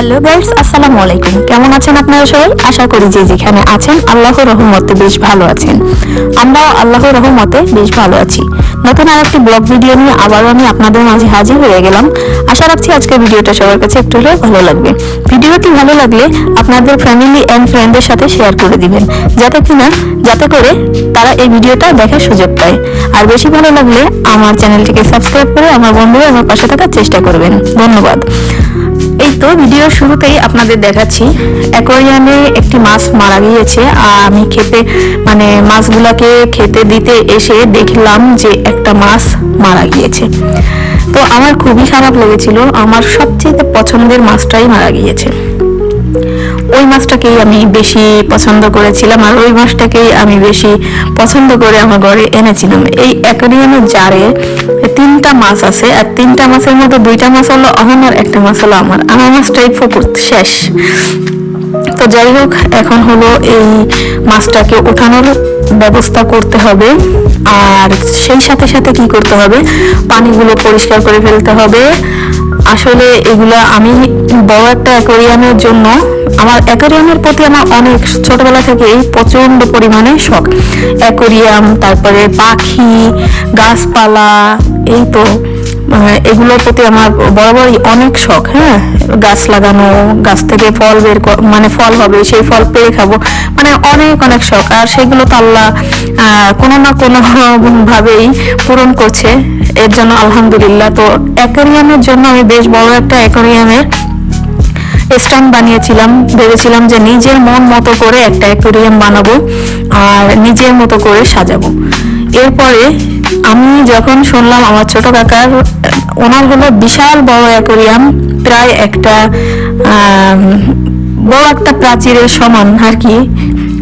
Hello guys আসসালামু আলাইকুম। কেমন আছেন আপনারা সবাই? আশা করি যে যেখানে আছেন আল্লাহর রহমতে বেশ ভালো আছেন। আমরাও আল্লাহর রহমতে বেশ ভালো আছি। নতুন আর একটি ব্লগ ভিডিও নিয়ে আবারও আমি আপনাদের মাঝে হাজির হয়ে গেলাম। আশা রাখছি আজকের ভিডিওটা সবার কাছে একটু হলেও ভালো লাগবে। ভিডিওটি ভালো লাগলে আপনাদের ফ্যামিলি অ্যান্ড ফ্রেন্ডদের সাথে শেয়ার করে দিবেন, যাতে কিনা, যাতে করে তারা এই ভিডিওটা দেখার সুযোগ পায়। আর বেশি ভালো লাগলে আমার চ্যানেলটিকে সাবস্ক্রাইব করে আমার বন্ধুরা আমার পাশে থাকার চেষ্টা করবেন। ধন্যবাদ। তো ভিডিওর শুরুতেই আপনাদের দেখাচ্ছি। অ্যাকোয়ারিয়ামে একটি মাছ মারা গিয়েছে। আর আমি খেতে মানে মাছগুলোকে খেতে দিতে এসে দেখলাম যে একটা মাছ মারা গিয়েছে। তো আমার খুবই খারাপ লেগেছিল। আমার সবচেয়ে পছন্দের মাছটাই মারা গিয়েছে। ওই মাছটাকেই আমি বেশি পছন্দ করেছিলাম আর ওই মাছটাকেই আমি বেশি পছন্দ করে আমার ঘরে এনেছিলাম। এই অ্যাকোয়ারিয়ামের জারে তিনটা মাছ আছে আর তিনটা মাছের মধ্যে দুইটা মাছ হলো অহন আর একটা মাছ হলো আমার। আমার মাছটাই ফকুর শেষ। তো যাই হোক, এখন হলো এই মাছটাকে ওঠানোর ব্যবস্থা করতে হবে আর সেই সাথে সাথে কি করতে হবে? পানিগুলো পরিষ্কার করে ফেলতে হবে। আসলে এগুলো আমি বড় একটা অ্যাকোরিয়ামের জন্য আমার অ্যাকোরিয়ামের প্রতি আমার অনেক ছোটবেলা থেকেই প্রচণ্ড পরিমাণে শখ। অ্যাকোয়ারিয়াম তারপরে পাখি, গাছপালা, এই তো এগুলোর প্রতি আমার বরাবরই অনেক শখ হ্যাঁ? গাছ লাগানো, গাছ থেকে ফল বের মানে ফল হবে, সেই ফল পেরে খাব মানে অনেক অনেক শখ। আর সেগুলো তো আল্লাহ কোনো না কোনো ভাবেই পূরণ করছে। এর জন্য আলহামদুলিল্লাহ। তো অ্যাকোয়ারিয়ামের জন্য আমি বেশ বড় একটা অ্যাকোয়ারিয়ামের স্ট্যান্ড বানিয়েছিলাম, ভেবেছিলাম যে নিজের মন মতো করে একটা অ্যাকোয়ারিয়াম বানাবো আর নিজের মতো করে সাজাবো। এরপরে আমি যখন শুনলাম আমার ছোট কাকার, ওনার হলো বিশাল বড় অ্যাকোয়ারিয়াম প্রায় একটা বড় একটা প্রাচীরের সমান আর কি।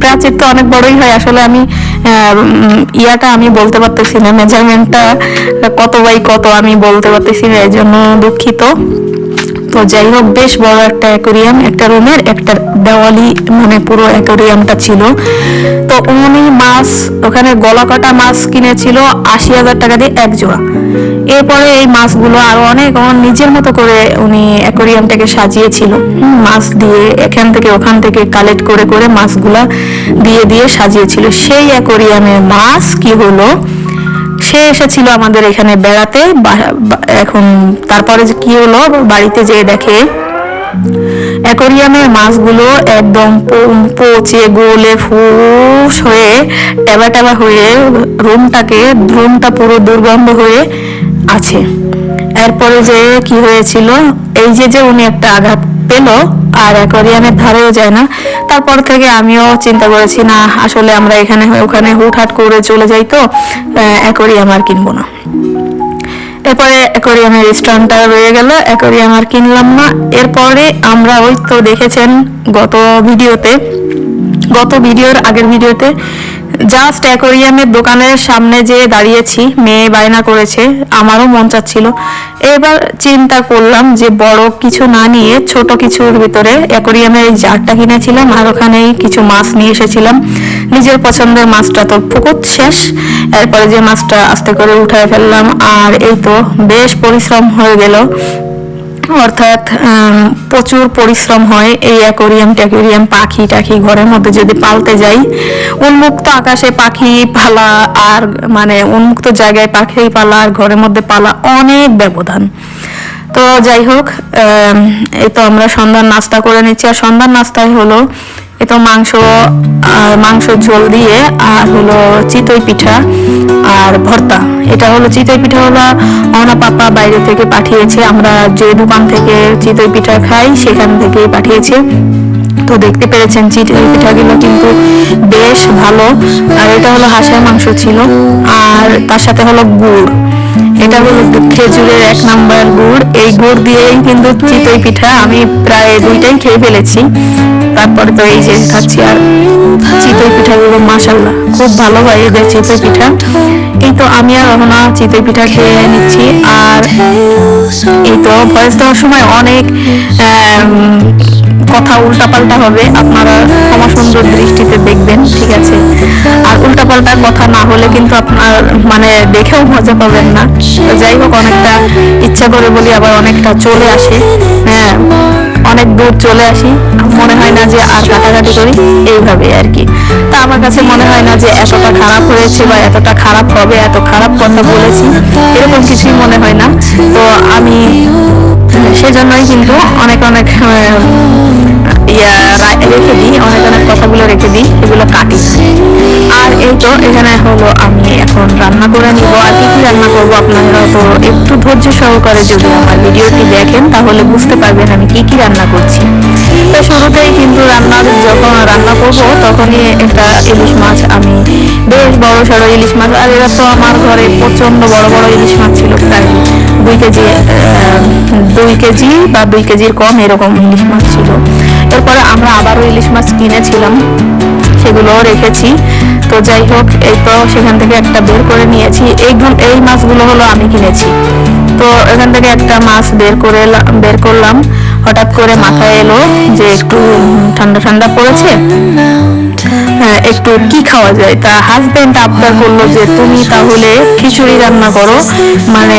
প্রাচীর তো অনেক বড়ই হয়, আসলে আমি ইয়াটা আমি বলতে পারতেছি না, মেজারমেন্টটা কত বাই কত আমি বলতে পারতেছি না এই জন্য দুঃখিত। তো যাই হোক বেশ বড় একটা অ্যাকোরিয়াম, একটা রুমের, একটা দেওয়ালি মানে পুরো অ্যাকোরিয়ামটা ছিল। তো উনি মাছ, ওখানে গলা কাটা মাছ কিনেছিল, আশি হাজার টাকা দিয়ে এক জোড়া। এরপরে এই মাছগুলো আরও অনেক নিজের মতো করে উনি অ্যাকোরিয়ামটাকে সাজিয়েছিল। মাছ দিয়ে এখান থেকে, ওখান থেকে কালেক্ট করে করে মাছগুলা দিয়ে দিয়ে সাজিয়েছিল। সেই অ্যাকোরিয়ামের মাছ কি হলো? সে এসেছিল আমাদের এখানে বেড়াতে এখন তারপরে যে কি হলো, বাড়িতে যেয়ে দেখে অ্যাকোরিয়ামের মাছগুলো একদম পচে গোলে ফুস হয়ে টেবা টেবা হয়ে রুমটাকে, রুমটা পুরো দুর্গন্ধ হয়ে আছে। এরপরে যে কি হয়েছিল, এই যে যে উনি একটা আঘাত পেল আর অ্যাকোরিয়ামের ধারেও যায় না। তারপর থেকে আমিও চিন্তা করেছি, না, আসলে আমরা এখানে, ওখানে হুটহাট করে চলে যাই তো অ্যাকোরিয়াম আর কিনবো না। এরপরে অ্যাকোরিয়ামের স্ট্যান্ডটা রয়ে গেল অ্যাকোরিয়াম আর কিনলাম না। এরপরে আমরা ওই তো দেখেছেন গত ভিডিওতে, গত ভিডিওর আগের ভিডিওতে জাস্ট অ্যাকোরিয়ামের দোকানের সামনে যে দাঁড়িয়েছি, মেয়ে বায়না করেছে, আমারও মন চাচ্ছিল। এবার চিন্তা করলাম যে বড় কিছু না নিয়ে ছোট কিছুর ভিতরে অ্যাকোরিয়ামের এই জারটা কিনেছিলাম আর ওখানেই কিছু মাছ নিয়ে এসেছিলাম। নিজের পছন্দের মাছটা তো পুকুর শেষ। এরপরে যে মাছটা আস্তে করে উঠায় ফেললাম, আর এই তো বেশ পরিশ্রম হয়ে গেল। অর্থাৎ প্রচুর পরিশ্রম হয় এই অ্যাকোরিয়াম ট্যাকোরিয়াম পাখি টাখি ঘরের মধ্যে যদি পালতে যাই। উন্মুক্ত আকাশে পাখি পালা আর মানে উন্মুক্ত জায়গায় পাখি পালা আর ঘরের মধ্যে পালা অনেক ব্যবধান। তো যাই হোক এই তো আমরা সন্ধ্যার নাস্তা করে নিচ্ছি। আর সন্ধ্যার নাস্তায় হলো এ তো মাংস মাংস ঝোল দিয়ে, আর হলো চিতই পিঠা আর ভর্তা। এটা হলো চিতই পিঠা হলো অনা পাপা বাইরে থেকে পাঠিয়েছে। আমরা যে দোকান থেকে চিতই পিঠা খাই, সেখান থেকেই পাঠিয়েছে। তো দেখতে পেরেছেন, চিতই পিঠাগুলো কিন্তু বেশ ভালো। আর এটা হলো হাঁসের মাংস ছিল। আর তার সাথে হলো গুড়। এটা হলো খেজুরের এক নাম্বার গুড়। এই গুড় দিয়েই কিন্তু চিতই পিঠা আমি প্রায় দুইটাই খেয়ে ফেলেছি। তারপরে তো এই যে খাচ্ছি আর চিতই পিঠাগুলো মাসাল্লাহ খুব ভালো হয় এদের চিতই পিঠা। এই তো আমি আর রহনা চিতই পিঠা খেয়ে নিচ্ছি। আর এই তো ভয়েস দেওয়ার সময় অনেক কথা উল্টাপাল্টা হবে, আপনারা ক্ষমা সুন্দর দৃষ্টিতে দেখবেন, ঠিক আছে? আর উল্টাপাল্টা কথা না হলে কিন্তু আপনার মানে দেখেও মজা পাবেন না। তো যাই হোক, অনেকটা ইচ্ছা করে বলি, আবার অনেকটা চলে আসে। হ্যাঁ অনেক দূর চলে আসি। মনে হয় না যে আর কাটাকাটি করি, এইভাবে আর কি। তা আমার কাছে মনে হয় না যে এতটা খারাপ হয়েছে বা এতটা খারাপ হবে, এত খারাপ কথা বলেছি, এরকম কিছুই মনে হয় না। তো আমি সেজন্যই কিন্তু অনেক অনেক ইয়া রেখে দিই, অনেক অনেক কথাগুলো রেখে দিই, এগুলো কাটি। আর এই তো এখানে হলো আমি এখন রান্না করে নিব। আর কি কি রান্না করব আপনারা তো একটু ধৈর্য সহকারে যদি আমার ভিডিওটি দেখেন, তাহলে বুঝতে পারবেন আমি কি কি রান্না করছি। তো শুরুতেই কিন্তু রান্নার যখন রান্না করব, তখনই একটা ইলিশ মাছ আমি, বেশ বড় সড়ো ইলিশ মাছ। আর এরা তো আমার ঘরে প্রচণ্ড বড় বড় ইলিশ মাছ ছিল, প্রায় দুই কেজি দুই কেজি বা দুই কেজির কম এরকম ইলিশ মাছ ছিল। এরপরে আমরা আবারও ইলিশ মাছ কিনেছিলাম, সেগুলোও রেখেছি। তো যাই হোক, এই তো সেখান থেকে একটা বের করে নিয়েছি। এইগুলো এই মাছগুলো হলো আমি কিনেছি। তো এখান থেকে একটা মাছ বের করে বের করলাম। হঠাৎ করে মাথায় এলো যে একটু ঠান্ডা ঠান্ডা পড়েছে। একটু কি খাওয়া যায়? তা হাজবেন্ড আবদার করল যে, তুমি তাহলে খিচুড়ি রান্না করো। মানে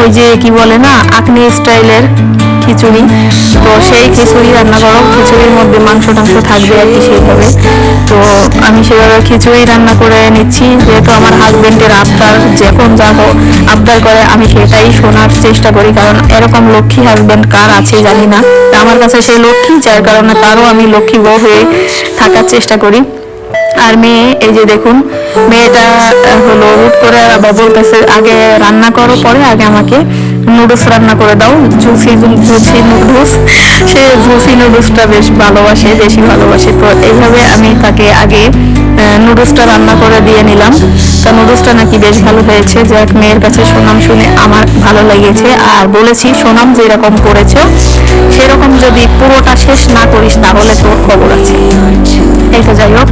ওই যে কি বলে না, আকনি স্টাইলের খিচুড়ি। তো সেই খিচুড়ি রান্না করো। খিচুড়ির মধ্যে মাংস টাংস থাকবে আর কি সেইভাবে। তো আমি সেভাবে খিচুড়ি রান্না করে নিচ্ছি। যেহেতু আমার হাজবেন্ডের আবদার যখন যা আবদার করে, আমি সেটাই শোনার চেষ্টা করি। কারণ এরকম লক্ষ্মী হাজবেন্ড কার আছে জানি না। আমার কাছে সে লক্ষ্মী, যার কারণে তারও আমি লক্ষ্মী বউ হয়ে থাকার চেষ্টা করি। আর মেয়ে, এই যে দেখুন, মেয়েটা হলো হুট করে আবার বলতেছে আগে রান্না করো পরে আগে আমাকে নুডলস রান্না করে দাও। জুসি জুসি নুডলস সে জুসি নুডলসটা বেশ ভালোবাসে, বেশি ভালোবাসে। তো এইভাবে আমি তাকে আগে নুডলসটা রান্না করে দিয়ে নিলাম। তা নুডলসটা নাকি বেশ ভালো হয়েছে। যাক, মেয়ের কাছে সুনাম শুনে আমার ভালো লেগেছে। আর বলেছি, সুনাম যেরকম করেছ সেরকম যদি পুরোটা শেষ না করিস, তাহলে তোর খবর আছে। তো যাই হোক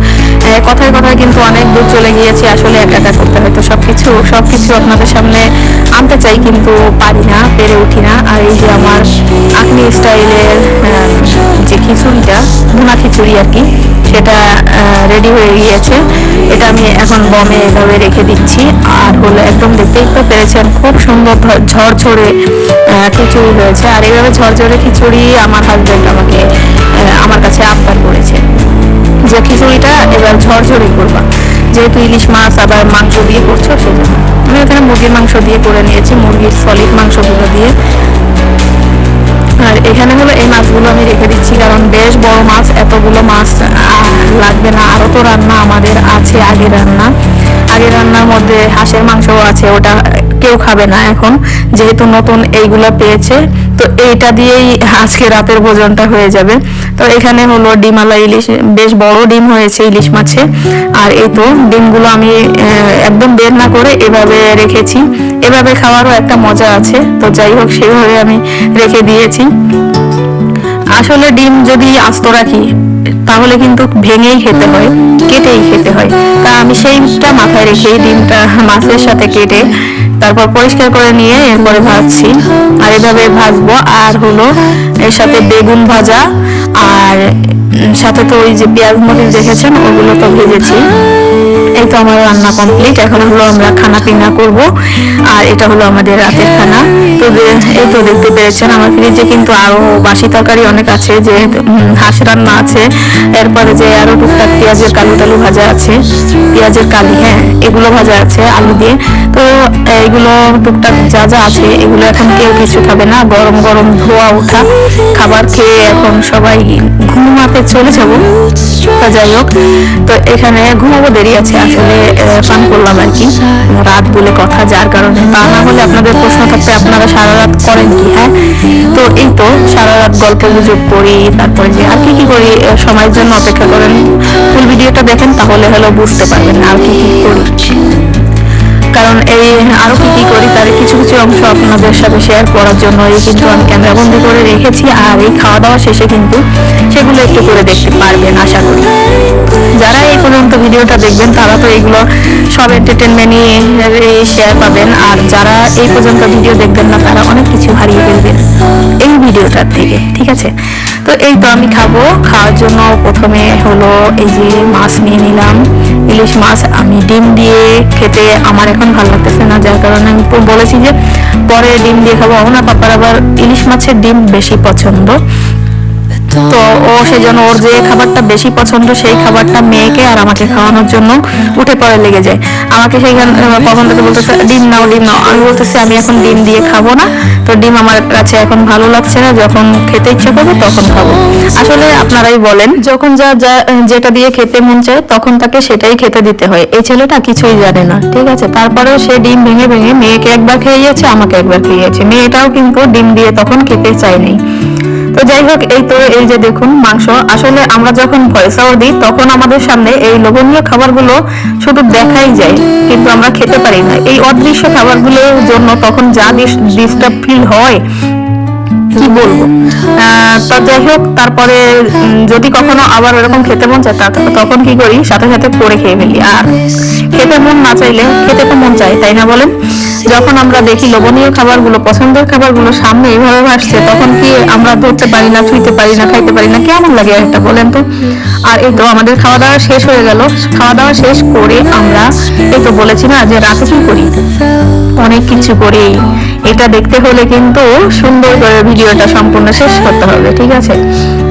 কথায় কথায় কিন্তু অনেক দূর চলে গিয়েছি। আসলে একা একা করতে হয়তো সবকিছু। সবকিছু আপনাদের সামনে আনতে চাই, কিন্তু পারি না, পেরে উঠি না। আর এই যে আমার আকনি স্টাইলের যে খিচুড়িটা, ভুনা খিচুড়ি আর কি, সেটা রেডি হয়ে গিয়েছে। এটা আমি এখন বমে এভাবে রেখে দিচ্ছি। আর হলো একদম দেখতেই তো পেরেছেন, খুব সুন্দর ঝরঝরে খিচুড়ি হয়েছে। আর এইভাবে ঝরঝরে খিচুড়ি আমার হাজব্যান্ড আমাকে আমার কাছে আবদার করেছে যে খিচুড়িটা এবার ঝরঝরে করবা। যেহেতু ইলিশ মাছ আবার মাংস দিয়ে করছ, সেজন্য। আমি এখানে মুরগির মাংস দিয়ে করে নিয়েছি, মুরগির সলিড মাংসগুলো দিয়ে। আর এখানে হলো এই মাছগুলো আমি রেখে দিচ্ছি, কারণ বেশ বড় মাছ, এতগুলো মাছ লাগবে না। আরও তো রান্না আমাদের আছে, আগে রান্না। আগে রান্নার মধ্যে হাঁসের মাংসও আছে, ওটা কেউ খাবে না এখন। যেহেতু নতুন এইগুলো পেয়েছে তো এইটা দিয়েই আজকে রাতের ভোজনটা হয়ে যাবে। তো এখানে হলো ডিমালা ইলিশ, বেশ বড় ডিম হয়েছে ইলিশ মাছে। আর এই তো ডিমগুলো আমি একদম বের না করে এভাবে রেখেছি। এভাবে খাওয়ারও একটা মজা আছে। তো যাই হোক, সেভাবে আমি রেখে দিয়েছি। আসলে ডিম যদি আস্ত রাখি তাহলে কিন্তু ভেঙেই খেতে হয়, কেটেই খেতে হয়। তা আমি সেইটা মাথায় রেখে ডিমটা মাছের সাথে কেটে তারপর পরিষ্কার করে নিয়ে এরপরে ভাজছি। আর এভাবে ভাজবো। আর হলো এর সাথে বেগুন ভাজা আর সাথে তো ওই যে পেঁয়াজ মরিচ দেখেছেন, ওগুলো তো ভেজেছি। এই তো আমার রান্না কমপ্লিট এখন হলো আমরা খানা পিনা করব, আর এটা হলো আমাদের রাতের খানা। তো এই তো দেখতে পেরেছেন, আমার ফ্রিজে কিন্তু আরও বাসি তরকারি অনেক আছে, যে হাঁস রান্না আছে। এরপরে যে আরও টুকটাক পেঁয়াজের কালু টালু ভাজা আছে, পেঁয়াজের কালি হ্যাঁ এগুলো ভাজা আছে, আলু দিয়ে। তো এইগুলো টুকটাক যা যা আছে, এগুলো এখন কেউ কিছু খাবে না। গরম গরম ধোয়া ওঠা খাবার খেয়ে এখন সবাই ঘুমাতে চলে যাব যাই হোক, তো এখানে ঘুমাবো দেরি আছে, আসলে পান করলাম আর কি। রাত বলে কথা যার কারণে। তা না হলে আপনাদের প্রশ্ন থাকতে আপনারা সারা রাত করেন কি হ্যাঁ? তো এই তো, সারা রাত গল্প গুজব করি, তারপরে যে আর কি কি করি সময়ের জন্য অপেক্ষা করেন। ফুল ভিডিওটা দেখেন, তাহলে হলো বুঝতে পারবেন আর কি কি করি। কারণ এই আরও কি কি করি তার কিছু কিছু অংশ আপনাদের সাথে শেয়ার করার জন্য এই কিন্তু আমি ক্যামেরা বন্দি করে রেখেছি আর এই খাওয়া দাওয়া শেষে কিন্তু সেগুলো একটু করে দেখতে পারবেন, আশা করি। যারা এই পর্যন্ত ভিডিওটা দেখবেন, তারা তো এইগুলো সব এন্টারটেনমেন্টই শেয়ার পাবেন। আর যারা এই পর্যন্ত ভিডিও দেখবেন না, তারা অনেক কিছু হারিয়ে ফেলবেন এই ভিডিওটার থেকে, ঠিক আছে? তো এই তো আমি খাব। খাওয়ার জন্য প্রথমে হলো এই যে মাছ নিয়ে নিলাম। ইলিশ মাছ, আমি ডিম দিয়ে খেতে আমার এখন ভালো লাগতেছে না, যার কারণে আমি বলেছি যে পরে ডিম দিয়ে খাব। না পাপার আবার ইলিশ মাছের ডিম বেশি পছন্দ। তো ও সেজন্য ওর যে খাবারটা বেশি পছন্দ, সেই খাবারটা মেয়েকে আর আমাকে খাওয়ানোর জন্য উঠে পড়ে লেগে যায়। আমাকে সেইখান বলতেছে, ডিম নাও ডিম নাও। আমি বলতেছি, আমি এখন ডিম দিয়ে খাব না। তো ডিম আমার কাছে এখন ভালো লাগছে না, যখন খেতে ইচ্ছা করবে তখন খাব। আসলে আপনারাই বলেন, যখন যা যা, যেটা দিয়ে খেতে মন চায়, তখন তাকে সেটাই খেতে দিতে হয়। এই ছেলেটা কিছুই জানে না, ঠিক আছে? তারপরেও সে ডিম ভেঙে ভেঙে মেয়েকে একবার খেয়েছে, আমাকে একবার খেয়েছে। মেয়েটাও কিন্তু ডিম দিয়ে তখন খেতে চায়নি যাই হোক, এই তো, এই যে দেখুন মাংস। আসলে আমরা যখন ভয়সাও দিই, তখন আমাদের সামনে এই লোভনীয় খাবারগুলো শুধু দেখাই যায়, কিন্তু আমরা খেতে পারি না। এই অদৃশ্য খাবারগুলোর জন্য তখন যা ডিস্টার্ব ফিল হয় কি বলব? যাই হোক, তারপরে যদি কখনো আবার এরকম খেতে মন চায় তখন কি করি? সাথে সাথে খেয়ে ফেলি। আর খেতে মন না চাইলে, খেতে তো মন তাই না বলেন? যখন আমরা দেখি লোভনীয় খাবারগুলো, পছন্দের খাবারগুলো সামনে এইভাবে ভাসছে তখন কি আমরা ধরতে পারি না, ছুঁইতে পারি না, খাইতে পারি না? কেমন লাগে একটা, বলেন তো? আর এই তো আমাদের খাওয়া দাওয়া শেষ হয়ে গেল। খাওয়া দাওয়া শেষ করে আমরা এই তো বলেছি না যে রাতে কি করি? অনেক কিছু করি। এটা দেখতে হলে কিন্তু সুন্দর করে ভিডিওটা সম্পূর্ণ শেষ করতে হবে, ঠিক আছে?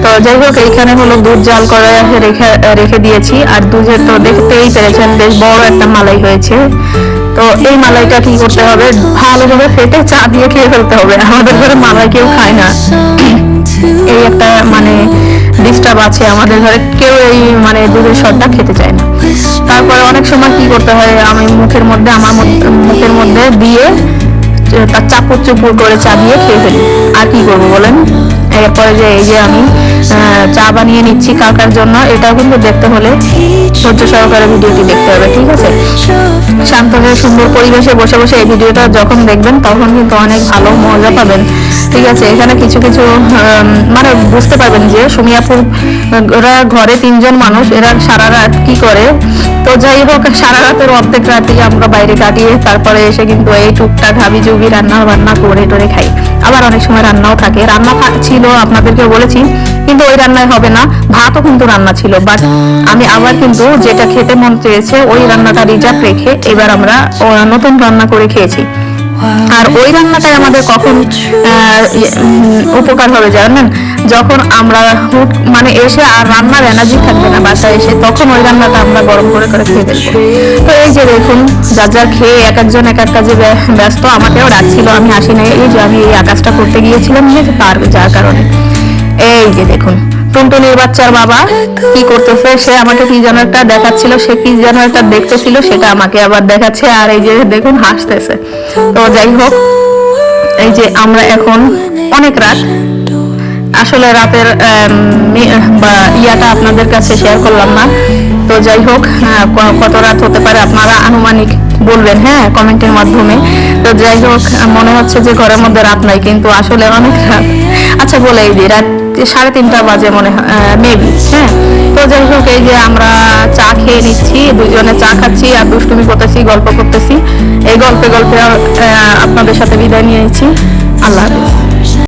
তো যাই হোক, এইখানে হলো দুধ জাল করে রেখে রেখে দিয়েছি, আর দুধের তো দেখতেই পেরেছেন, বেশ বড় একটা মালাই হয়েছে। তো এই মালাইটা কি করতে হবে? ভালোভাবে ফেটে চা দিয়ে খেয়ে ফেলতে হবে, আমাদের ঘরে মালাই কেউ খায় না। এই একটা মানে ডিস্টার্ব আছে আমাদের ঘরে, কেউ এই মানে দুধের সরটা খেতে চায় না। তারপরে অনেক সময় কি করতে হয়, আমি মুখের মধ্যে, আমার মুখের মধ্যে দিয়ে তার চাপড় চুপুর করে চা দিয়ে খেয়ে ফেলি। আর কি করব বলেন? এরপরে যে এই যে আমি চা বানিয়ে নিচ্ছি কাকার জন্য, এটাও কিন্তু দেখতে হলে ধৈর্য সহকারে ভিডিওটি দেখতে হবে, ঠিক আছে? শান্ত সুন্দর পরিবেশে বসে বসে এই ভিডিওটা যখন দেখবেন, তখন কিন্তু অনেক ভালো মজা পাবেন, ঠিক আছে? এখানে কিছু কিছু মানে বুঝতে পারবেন যে সুমিয়াপুর, ওরা ঘরে তিনজন মানুষ, এরা সারা রাত কি করে তো যাই হোক সারা রাতের অর্ধেক রাতে আমরা বাইরে কাটিয়ে তারপরে এসে কিন্তু এই টুকটাক হাবি জুবি রান্না বান্না করে টোরে খাই। আবার অনেক সময় রান্নাও থাকে। রান্না ছিল আপনাদেরকে বলেছি কিন্তু ওই রান্নায় হবে না। ভাতও কিন্তু রান্না ছিল বাট আমি আবার কিন্তু যেটা খেতে মন চেয়েছে ওই রান্নাটা রিজার্ভ রেখে এবার আমরা নতুন রান্না করে খেয়েছি। আর ওই রান্নাটাই আমাদের কখন ইয়ে, উপকার হবে জানেন? যখন আমরা হুট মানে এসে আর রান্নার এনার্জি থাকবে না বাসায় এসে, তখন ওই রান্নাটা আমরা গরম করে করে খেয়ে ফেলব তো এই যে দেখুন, যার যার খেয়ে এক একজন এক এক কাজে ব্যস্ত, আমাকেও ডাকছিল, আমি আসি নাই। এই যে আমি এই আকাশটা করতে গিয়েছিলাম তার যার কারণে। এই যে দেখুন, টুনটুনির বাচ্চার বাবা কি করতেছে, সে আমাকে কি যেন একটা দেখাচ্ছিল, সে কি যেন একটা দেখতেছিল, সেটা আমাকে আবার দেখাচ্ছে, আর এই যে দেখুন, হাসতেছে। তো যাই হোক, এই যে আমরা এখন অনেক রাত আসলে রাতের ইয়াটা আপনাদের কাছে শেয়ার করলাম না। তো যাই হোক কত রাত হতে পারে আপনারা আনুমানিক বলবেন হ্যাঁ কমেন্টের মাধ্যমে। তো যাই হোক, মনে হচ্ছে যে ঘরের মধ্যে রাত নাই, কিন্তু আসলে অনেক রাত। আচ্ছা বলে যে রাত সাড়ে তিনটা বাজে মনে হয় মেবি হ্যাঁ। তো যাই হোক, এই যে আমরা চা খেয়ে নিচ্ছি দুজনে চা খাচ্ছি আর দুষ্টুমি করতেছি, গল্প করতেছি। এই গল্পে গল্পে আপনাদের সাথে বিদায় নিয়ে নিচ্ছি। আল্লাহ হাফিজ।